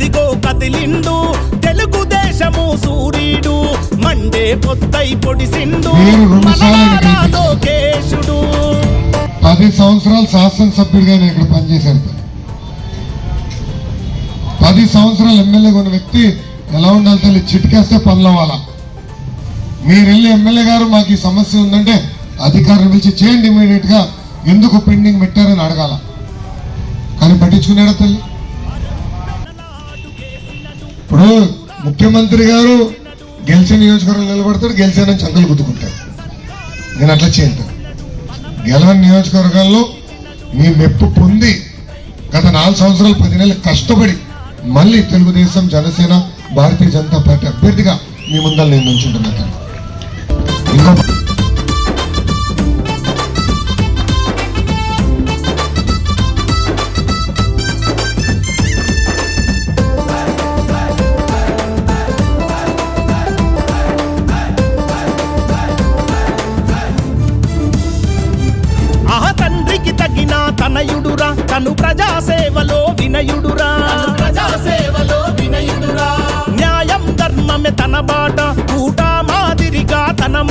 దిగో కదిలిండు. తెలుగుదేశము సూర్యుడు మండే పొద్దై పొడిసిండు. లోకేశుడు. పది సంవత్సరాలు శాసనసభ్యుడిగా నేను ఇక్కడ పనిచేశాను పది సంవత్సరాలు ఎమ్మెల్యేగా ఉన్న వ్యక్తి ఎలా ఉండాలి తల్లి? చిటికేస్తే పనులు అవ్వాలా? మీరు వెళ్ళి ఎమ్మెల్యే గారు మాకు ఈ సమస్య ఉందంటే అధికారులు పిలిచి చేయండి ఇమీడియట్గా. ఎందుకు పెండింగ్ పెట్టారని అడగాల. కానీ పట్టించుకున్నాడా తల్లి? ముఖ్యమంత్రి గారు గెలిచిన నియోజకవర్గం నిలబడతాడు గెలిచానని చంకలు గుద్దుకుంటాడు నేను అట్లా చేయను. గెలవని నియోజకవర్గాల్లో మీ మెప్పు పొంది గత నాలుగు సంవత్సరాలు పది నెలలు కష్టపడి మళ్ళీ తెలుగుదేశం జనసేన భారతీయ జనతా పార్టీ అభ్యర్థిగా మీ ముందర నేను నుంచుంటున్నాను తనయుడురా తను ప్రజాసేవలో వినయుడురా. ప్రజాసేవలో వినయుడురా. న్యాయం ధర్మమే తన బాట. కూటా మాదిరిగా తన